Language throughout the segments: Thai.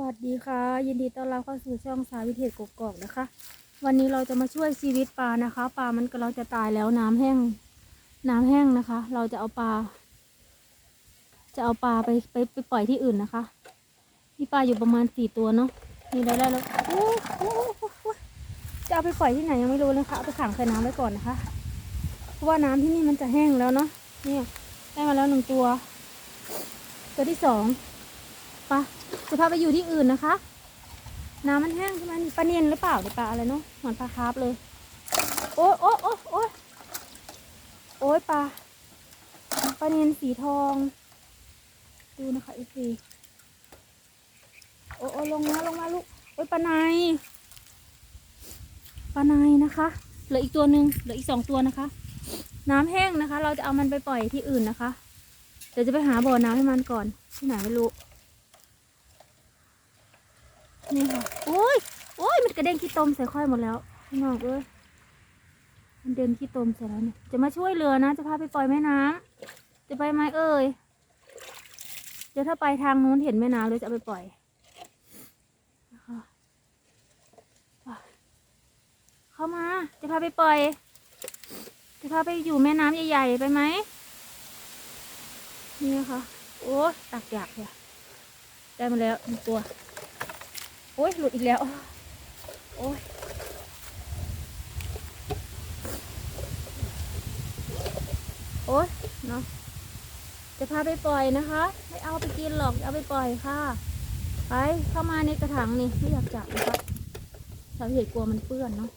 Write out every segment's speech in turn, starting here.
วัสดีค่ะ ยินดีต้อนรับเข้าสู่ช่องสาวิเทศกกอกนะคะ วันนี้เราจะมาช่วยชีวิตปลานะคะปลามันกำลังจะตายแล้วน้ำแห้ง น้ำแห้งนะคะ เราจะเอาปลา จะเอาปลาไปไปไปปล่อยที่อื่นนะคะมีปลาอยู่ประมาณสี่ตัวเนาะนี่ได้แล้วจะเอาไปปล่อยที่ไหนยังไม่รู้เลยค่ะเอาไปขังใส่น้ำไว้ก่อนนะคะ เพราะว่าน้ำที่นี่มันจะแห้งแล้วเนาะเนี่ยได้มาแล้วหนึ่งตัว ตัวที่สอง ปลาจะพาไปอยู่ที่อื่นนะคะ น้ำมันแห้งใช่ไหมปลาเนียนหรือเปล่าหรือปลาอะไรเนาะเหมือนปลาคาร์ฟเลย โอ๊ยโอ๊ยโอ๊ยโอ๊ยโอ๊ยปลาปลาเนียนสีทอง ดูนะคะอีซีโอ้โอ้ลงมาลงมาลูกโอ๊ยปลาในปลาในนะคะเหลืออีกตัวหนึ่งเหลืออีกสองตัวนะคะ น้ำแห้งนะคะ เราจะเอามันไปปล่อยที่อื่นนะคะ เดี๋ยวจะไปหาบ่อน้ำให้มันก่อน ที่ไหนไม่รู้ นี่ค่ะโอ้ยโอ้ยมันกระเด็นขี้ตมใส่ค่อยหมดแล้วพี่น้องเอ้ยมันเดินขี้ตมใส่แล้วเนี่ยจะมาช่วยเรือนะ จะพาไปปล่อยแม่น้ำจะไปไหมเอ่ยเดี๋ยวถ้าไปทางนู้นเห็นแม่น้ำเลยจะเอาไปปล่อยนะคะเข้ามา จะพาไปปล่อย จะพาไปอยู่แม่น้ำใหญ่ๆไปไหมนี่นะคะโอ้ตักอยากเลยได้มาแล้วหนึ่งตัว โอ้ยหลุดอีกแล้ว โอ้ยโอ้ยเนาะจะพาไปปล่อยนะคะ ไม่เอาไปกินหรอกเอาไปปล่อยค่ะ ไปเข้ามาในกระถางนี่ไม่อยากจับนะคะสาเหตุกลัวมันเปื้อนเนาะ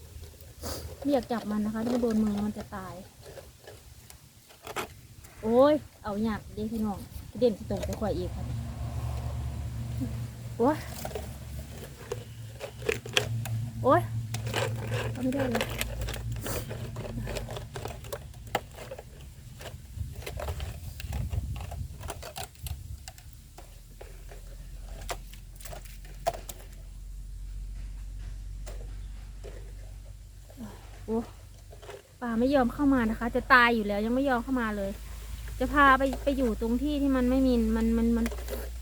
ไม่อยากจับมันนะคะถ้าโดนมือมันจะตาย โอ้ย เอาหยากเด้พี่น้องเด่นตกไปข่อยอีกค่ะโอ้ย โอ้ยเอาไม่ได้เลยโอ้ปลาไม่ยอมเข้ามานะคะ จะตายอยู่แล้วยังไม่ยอมเข้ามาเลย จะพาไปไปอยู่ตรงที่ที่มันไม่มีมันมันมัน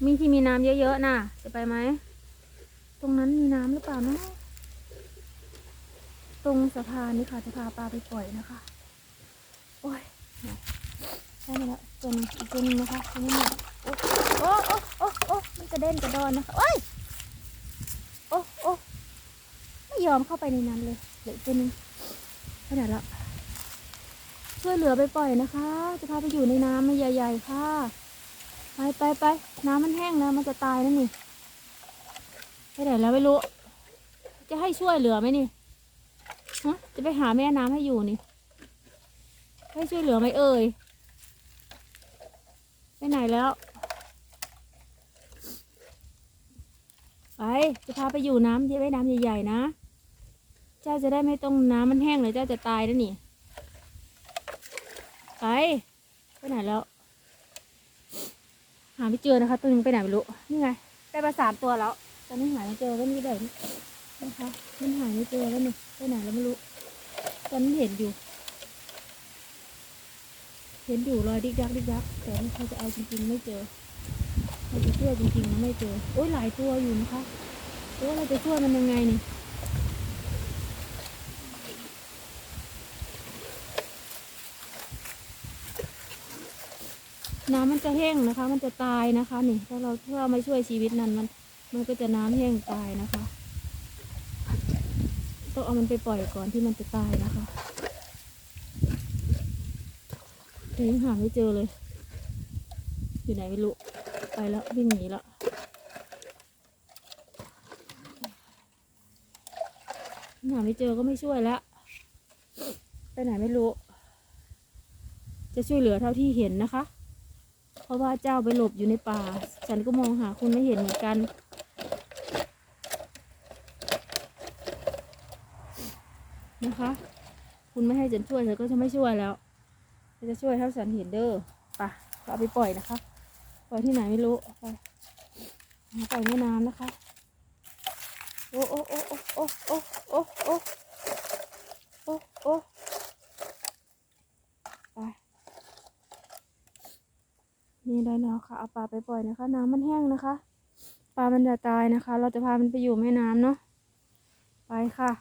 มีที่มีน้ำเยอะๆน่ะ จะไปไหม ตรงนั้นมีน้ำหรือเปล่าเนาะ ตรงสะพานนี่ค่ะจะพาปลาไปปล่อยนะคะ โอ้ยได้มาแล้วตัวนึงอีกตัวหนึงนะคะตัวนี้หมดโอ้โอ้โอ้โอ้โอ้มันกระเด็นกระดอนนะคะโอ้ยโอ้โอ้ไม่ยอมเข้าไปในนั้นเลยเหลืออกตัวหนึงไปไหนละช่วยเหลือไปปล่อยนะคะ จะพาไปอยู่ในน้ำมันใหญ่ ๆ ค่ะ ไปไปไปน้ำมันแห้งแล้วมันจะตายนั่นนี่ไปไหนแล้วไม่รู้ จะให้ช่วยเหลือไหมนี่ ฮะจะไปหาแม่น้ำให้อยู่นี่ ให้ช่วยเหลือไหมเอ่ย ไปไหนแล้ว ไป จะพาไปอยู่น้ำที่ไว้น้ำใหญ่ๆนะ เจ้าจะได้ไม่ต้องน้ำมันแห้งเลยเจ้าจะตายแล้วนี่ ไป ไปไหนแล้ว หาไม่เจอนะคะ ตัวนึงไปไหนไม่รู้ นี่ไง ได้มาสามตัวแล้ว ตอนนี้หาไม่เจอแล้วนี่แบบนี้ นะคะมันหาไม่เจอแล้วนี่ไปไหนแล้วไม่รู้ตอนนี้เห็นอยู่ เห็นอยู่รอยดิกยักดิกยักแต่เขาจะเอาจริงๆไม่เจอเขาจะช่วยจริงๆนไม่เจอโอ้ยหลายตัวอยู่นะคะโอ้เราจะช่วยมันยังไงนี่น้ำมันจะแห้งนะคะ มันจะตายนะคะ นี่ ถ้าเราถ้าเราไม่ช่วยชีวิตนั้นมัน มันก็จะน้ำแห้งตายนะคะ ต้องเอามันไปปล่อยก่อนที่มันจะตายนะคะแต่ยังหาไม่เจอเลย อยู่ไหนไม่รู้ ไปแล้ววิ่งหนีแล้วหาไม่เจอก็ไม่ช่วยแล้ว ไปไหนไม่รู้ จะช่วยเหลือเท่าที่เห็นนะคะ เพราะว่าเจ้าไปหลบอยู่ในป่า ฉันก็มองหาคุณไม่เห็นเหมือนกัน นะคะ คุณไม่ให้ฉันช่วยฉันก็จะไม่ช่วยแล้วจะช่วยเท่าฉันเห็นเด้อไปะเอาไปปล่อยนะคะ ปล่อยที่ไหนไม่รู้ไปปล่อยแม่น้ำนะคะโอ้โอ้โอ้โอ้โอ้โอ้โอ้โอ้โอ้โอ้ไปนี่ได้แล้วค่ะเอาปลาไปปล่อยนะคะ น้ำมันแห้งนะคะ ปลามันจะตายนะคะ เราจะพามันไปอยู่แม่น้ำเนาะไปค่ะ